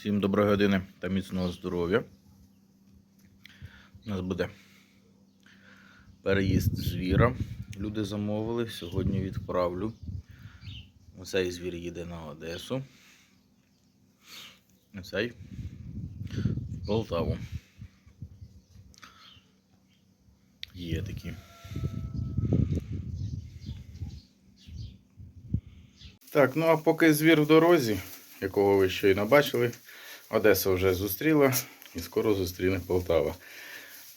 Всім доброї години та міцного здоров'я. У нас буде переїзд звіра. Люди замовили. Сьогодні відправлю. Оцей звір їде на Одесу. Оцей в Полтаву. Є такі. Так, ну а поки звір в дорозі, якого ви щойно бачили, Одеса вже зустріла і скоро зустріне Полтава.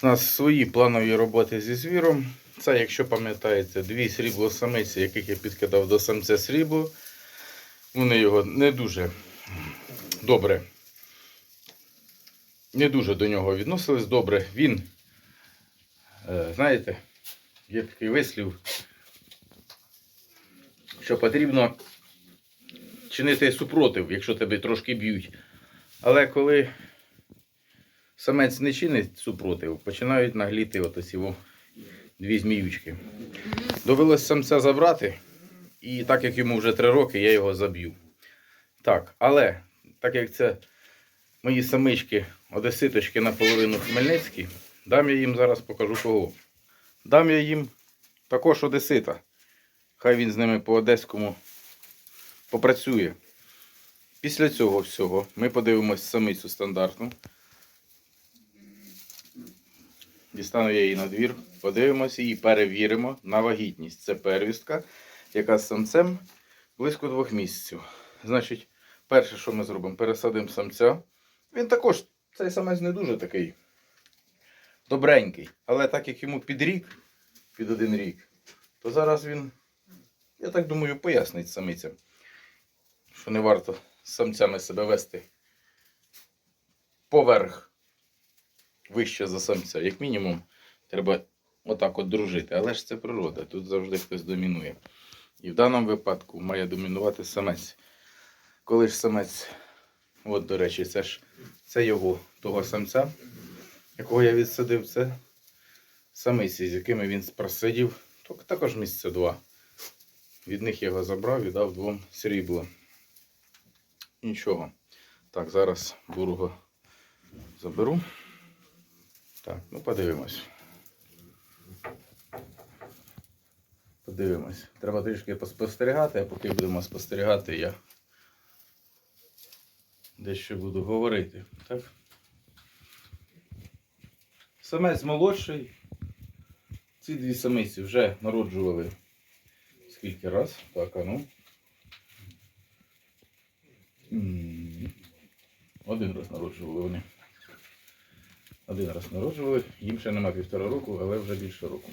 У нас свої планові роботи зі звіром. Це, якщо пам'ятаєте, дві срібло-самиці, яких я підкидав до самця срібло. Вони його не дуже добре. Не дуже до нього відносились добре. Він, е, знаєте, є такий вислів, що потрібно чинити супротив, якщо тебе трошки б'ють. Але коли самець не чинить супротив, починають нагліти от дві зміючки. Довелось самця забрати, і так як йому вже три роки, я його заб'ю. Так, але так як це мої самички одеситочки наполовину хмельницькі, дам я їм зараз покажу кого. Дам я їм також одесита. Хай він з ними по одеському попрацює. Після цього всього ми подивимось самицю стандартну. Дістану я її на двір, подивимося її, перевіримо на вагітність. Це первістка, яка з самцем близько двох місяців. Значить, перше, що ми зробимо, пересадимо самця. Він також, цей самець не дуже такий добренький. Але так як йому під рік, під один рік, то зараз він, я так думаю, пояснить самицям що не варто самцями себе вести поверх вище за самця. Як мінімум, треба отак от дружити. Але ж це природа, тут завжди хтось домінує. І в даному випадку має домінувати самець. Коли ж самець, от, до речі, це ж це його того самця, якого я відсадив, це самиці, з якими він просидів, також місяця два. Від них я його забрав і дав двом срібло. Нічого. Так, зараз бурго заберу. Так, ну подивимось. Подивимось. Треба трішки поспостерігати, а поки будемо спостерігати, я дещо буду говорити. Так? Самець молодший. Ці дві самиці вже народжували скільки раз? Так, а ну. Один раз народжували вони. Один раз народжували. Їм ще нема півтора року, але вже більше року.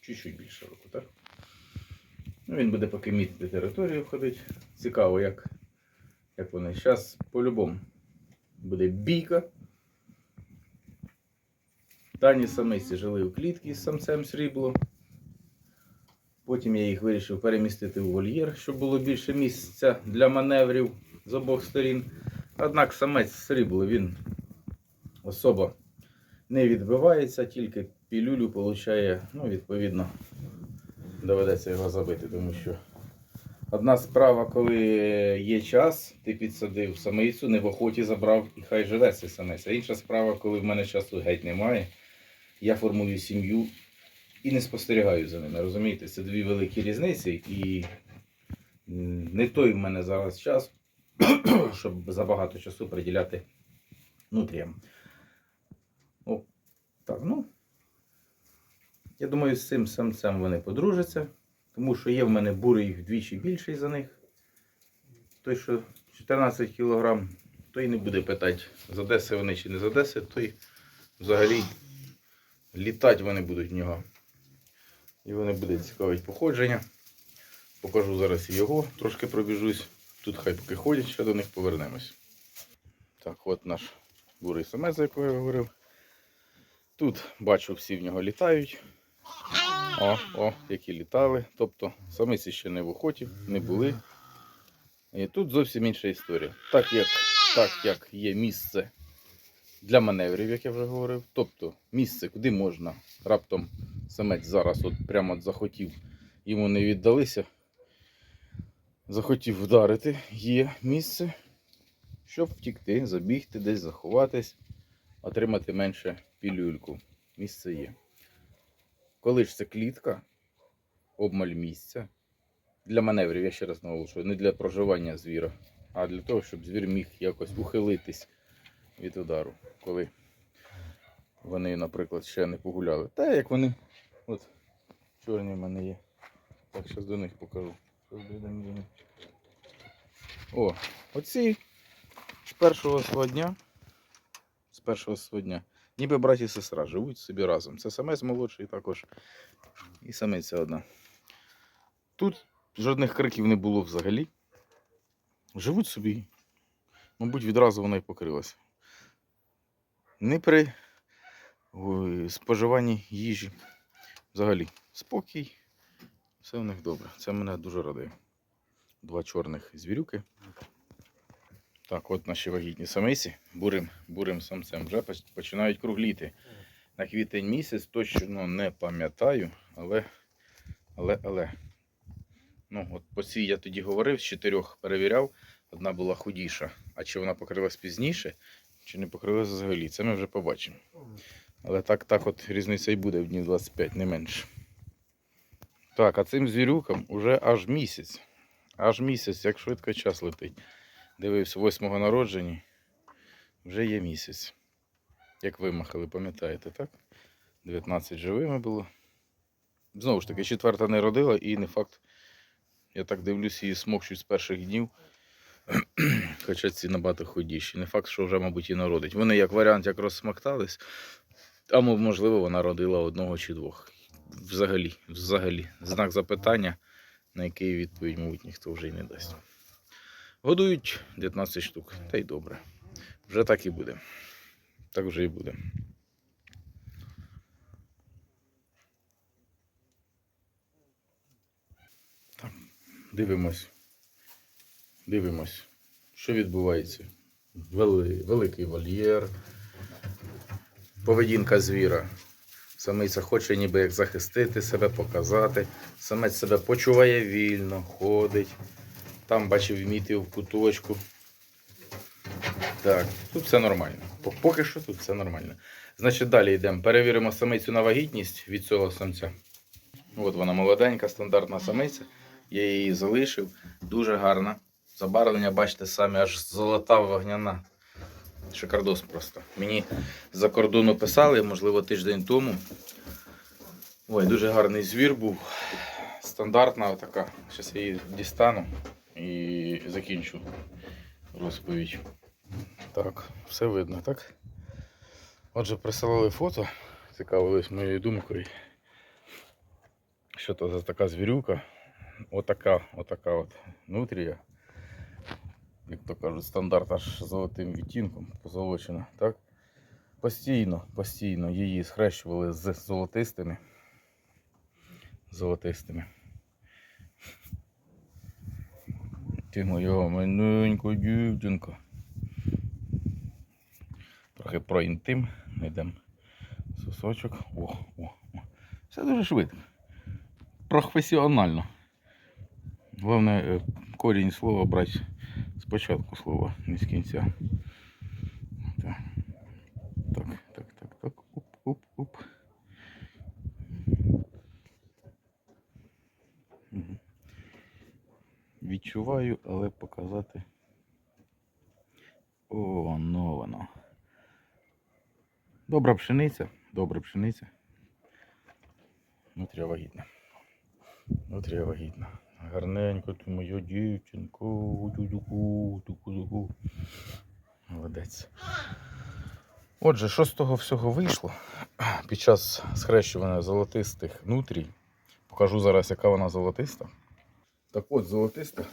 Чуть-чуть більше року, так? Ну, він буде поки мітити територію ходить. Цікаво, як, як вони. Зараз по-любому буде бійка. Тані самиці жили у клітці з самцем срібло. Потім я їх вирішив перемістити у вольєр, щоб було більше місця для маневрів з обох сторін. Однак самець срібло він особо не відбивається, тільки пілюлю получає, ну, відповідно, доведеться його забити, тому що одна справа, коли є час, ти підсадив самицю, не в охоті забрав і хай живе цей самець. А інша справа, коли в мене часу геть немає, я формую сім'ю і не спостерігаю за ними. Розумієте, це дві великі різниці, і не той в мене зараз час, щоб забагато часу приділяти нутріям. О, так, ну. Я думаю, з цим самцем вони подружаться, тому що є в мене бурий вдвічі більший за них. Той, що 14 кг, той не буде питати, з Одеси вони чи не з Одеси, той взагалі літати вони будуть в нього. І вони буде цікавить походження. Покажу зараз і його, трошки пробіжусь. Тут хай поки ходять, ще до них повернемось. Так, от наш бурий самець, за якого я говорив. Тут бачу, всі в нього літають. О, о, які літали. Тобто самиці ще не в охоті, не були. І тут зовсім інша історія. Так як, так як є місце для маневрів, як я вже говорив. Тобто місце, куди можна раптом самець зараз от прямо от захотів, йому не віддалися. Захотів вдарити, є місце, щоб втікти, забігти, десь заховатись, отримати менше пілюльку. Місце є. Коли ж це клітка, обмаль місця. Для маневрів, я ще раз наголошую, не для проживання звіра, а для того, щоб звір міг якось ухилитись від удару, коли вони, наприклад, ще не погуляли. Та як вони, от чорні в мене є. Так, зараз до них покажу. О, оці з першого свого дня. З першого свого дня. Ніби брат і сестра живуть собі разом. Це самець молодший також. І самиця одна. Тут жодних криків не було взагалі. Живуть собі. Мабуть, відразу вона і покрилася. Не при споживанні їжі. Взагалі, спокій. Все в них добре. Це мене дуже радує. Два чорних звірюки. Так, от наші вагітні самиці бурим, бурим самцем вже починають кругліти. На квітень місяць точно не пам'ятаю, але, але, але. Ну, от по цій я тоді говорив, з чотирьох перевіряв, одна була худіша. А чи вона покрилась пізніше, чи не покрилась взагалі, це ми вже побачимо. Але так, так от різниця і буде в днів 25, не менше. Так, а цим звірюкам уже аж місяць. Аж місяць, як швидко час летить. Дивився восьмого народження, вже є місяць. Як вимахали, пам'ятаєте, так? 19 живими було. Знову ж таки, четверта не родила і не факт. Я так дивлюсь, її смокчуть з перших днів. Хоча ці набагато худіші. Не факт, що вже, мабуть, і народить. Вони як варіант як розсмоктались, а можливо, вона родила одного чи двох. Взагалі, взагалі. Знак запитання, на який відповідь, мабуть, ніхто вже й не дасть. Годують 19 штук, та й добре. Вже так і буде. Так вже і буде. Так, дивимось. Дивимось, що відбувається. Вели, великий вольєр, поведінка звіра. Самиця хоче ніби як захистити себе, показати. Самець себе почуває вільно, ходить. Там бачив міти в куточку. Так, тут все нормально. Поки що тут все нормально. Значить, далі йдемо. Перевіримо самицю на вагітність від цього самця. От вона молоденька, стандартна самиця. Я її залишив. Дуже гарна. Забарвлення, бачите, самі аж золота вогняна. Шикардос просто. Мені за кордону писали, можливо, тиждень тому. Ой, дуже гарний звір був. Стандартна така. Зараз я її дістану і закінчу розповідь. Так, все видно, так? Отже, присилали фото, цікавились моєю думкою. Що то за така звірюка? Отака, отака от нутрія. Як то кажуть, стандарт аж золотим відтінком позолочена, так? Постійно, постійно її схрещували з золотистими. Золотистими. Ти моя маленька дівчинка. Трохи про інтим. Йдемо сосочок. О, о, о. Все дуже швидко. Професіонально. Головне е, корінь слова брати спочатку слова, не з кінця. Так, так, так, так. Оп, оп, оп. Відчуваю, але показати. О, ну воно. Добра пшениця, добра пшениця. Нутрія вагітна. Нутрія вагітна. Гарненько ти моя дівчинко. Молодець. Отже, що з того всього вийшло під час схрещування золотистих нутрій? Покажу зараз, яка вона золотиста. Так от, золотиста.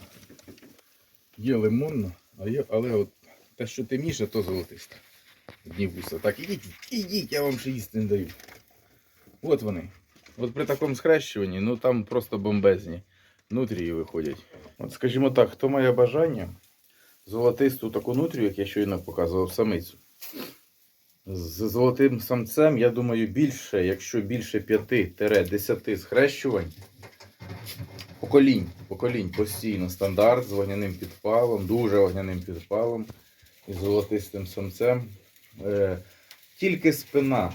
Є лимонна, а є, але от те, що темніше, то золотиста. Днівуса. Так, ідіть, ідіть, я вам ще їсти не даю. От вони. От при такому схрещуванні, ну там просто бомбезні нутрії виходять. От скажімо так, хто має бажання золотисту таку нутрію, як я щойно показував, самицю. З золотим самцем, я думаю, більше, якщо більше 5-10 схрещувань, поколінь, поколінь постійно стандарт з вогняним підпалом, дуже вогняним підпалом. із золотистим самцем. Е, тільки спина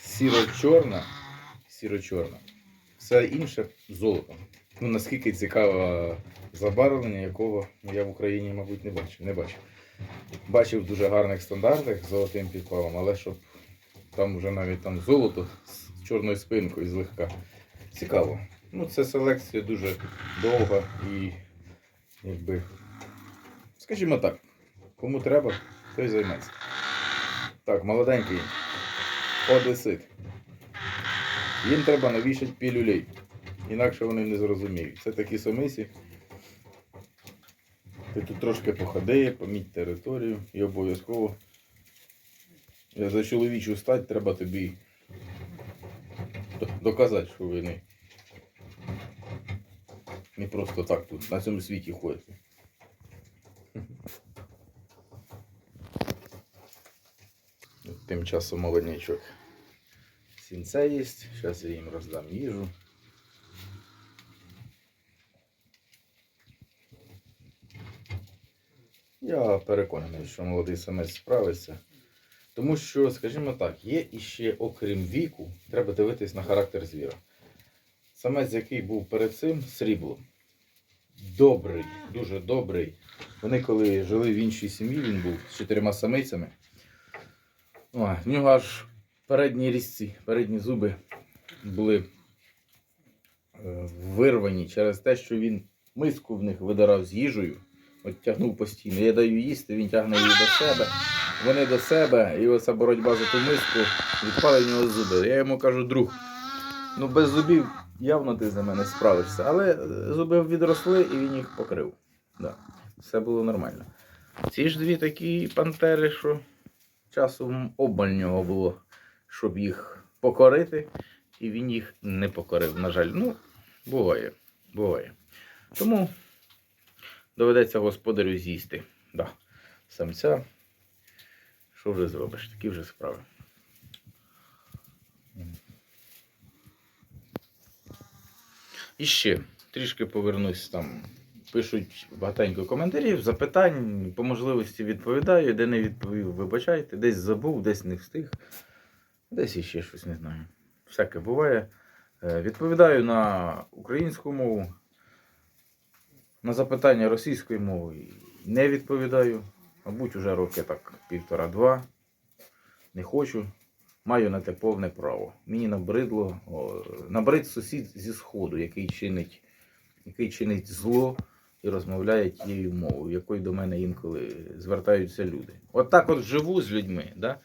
сіро-чорна, сіро-чорна. Все інше золотом. Ну, наскільки цікаве забарвлення, якого я в Україні, мабуть, не бачив. Не бачив. Бачив дуже гарних стандартах з золотим підпалом, але щоб там вже навіть там золото з чорною спинкою злегка. Цікаво. Ну, це селекція дуже довга і якби. Скажімо так, кому треба, той займеться. Так, молоденький. Одесит. Їм треба навішати пілюлей. Інакше вони не зрозуміють. Це такі самисі. Ти тут трошки походи, поміть територію і обов'язково за чоловічу стать треба тобі доказати, що ви не, не просто так тут на цьому світі ходите. Тим часом молоднячок. Сінце є, зараз я їм роздам їжу. Я переконаний, що молодий самець справиться. Тому що, скажімо так, є іще, окрім віку, треба дивитись на характер звіра. Самець, який був перед цим, срібло. Добрий, дуже добрий. Вони, коли жили в іншій сім'ї, він був з чотирма самицями. В нього аж передні різці, передні зуби були е, вирвані через те, що він миску в них видирав з їжею, от тягнув постійно. Я даю їсти, він тягне її до себе, вони до себе, і оця боротьба за ту миску відпали в нього зуби. Я йому кажу, друг, ну без зубів явно ти за мене справишся. Але зуби відросли і він їх покрив. Да. Все було нормально. Ці ж дві такі пантери, що часом обмаль нього було, щоб їх покорити, і він їх не покорив, на жаль. Ну, буває, буває. Тому доведеться господарю з'їсти. Да. Самця. Що вже зробиш? Такі вже справи. І ще трішки повернусь там. Пишуть багатенько коментарів, запитань, по можливості відповідаю, де не відповів, вибачайте, десь забув, десь не встиг, десь іще щось не знаю. Всяке буває. Е, Відповідаю на українську мову, на запитання російською мовою не відповідаю. Мабуть, уже роки так півтора-два. Не хочу. Маю на те повне право. Мені набридло, набрид сусід зі сходу, який чинить, який чинить зло і розмовляє тією мовою, якою до мене інколи звертаються люди. От так от живу з людьми, да?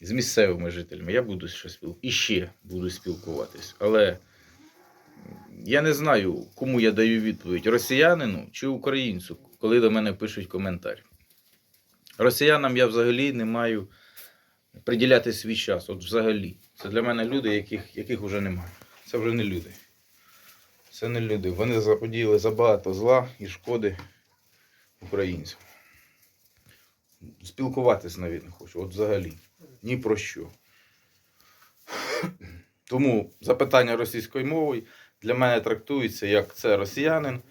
з місцевими жителями. Я буду ще спіл... і ще буду спілкуватись. Але я не знаю, кому я даю відповідь: росіянину чи українцю, коли до мене пишуть коментар. Росіянам я взагалі не маю приділяти свій час. От взагалі. Це для мене люди, яких, яких вже немає. Це вже не люди. Це не люди. Вони заподіяли забагато зла і шкоди українцям. Спілкуватись навіть не хочу. От взагалі. Ні про що. Тому запитання російською мовою для мене трактується як це росіянин.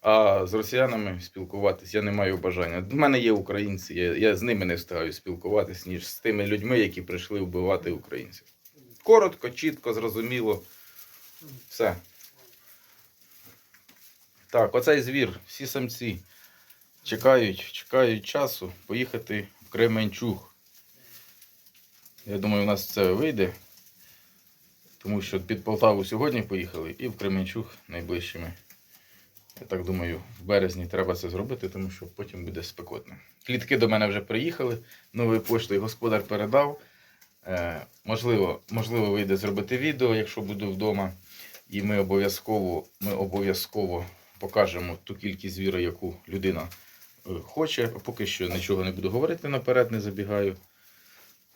А з росіянами спілкуватись я не маю бажання. В мене є українці, я, я з ними не встигаю спілкуватись, ніж з тими людьми, які прийшли вбивати українців. Коротко, чітко, зрозуміло. Все. Так, оцей звір, всі самці чекають, чекають часу поїхати в Кременчуг. Я думаю, у нас це вийде. Тому що під Полтаву сьогодні поїхали і в Кременчуг найближчими. Я так думаю, в березні треба це зробити, тому що потім буде спекотно. Клітки до мене вже приїхали, новою поштою господар передав. Е, можливо, можливо, вийде зробити відео, якщо буду вдома. І ми обов'язково, ми обов'язково покажемо ту кількість звіра, яку людина е, хоче. Поки що нічого не буду говорити наперед, не забігаю.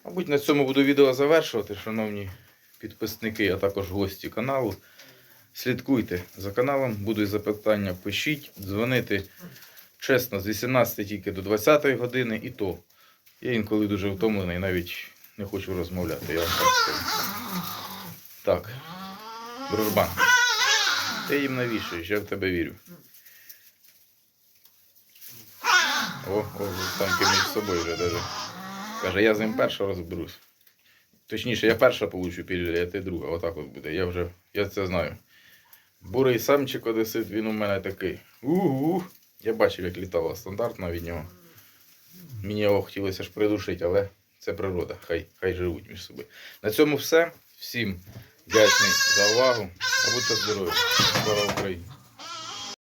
Мабуть, на цьому буду відео завершувати, шановні підписники, а також гості каналу. Слідкуйте за каналом, будуть запитання, пишіть, дзвонити чесно з 18 тільки до 20 години, і то я інколи дуже втомлений, навіть не хочу розмовляти. Я вам так скажу. Так, дружбан, ти їм навішаєш, я в тебе вірю. О, о, самки між собою вже даже. Каже, я з ним перша розберусь. Точніше, я перша получу пілюлю, а ти друга. Отак от буде. Я вже я це знаю. Бурий самчик одесит, він у мене такий. Угу. Я бачив, як літала стандартна від нього. Мені його хотілося ж придушити, але це природа. Хай, хай живуть між собою. На цьому все. Всім вдячний за увагу. А будьте здорові. Слава Україні!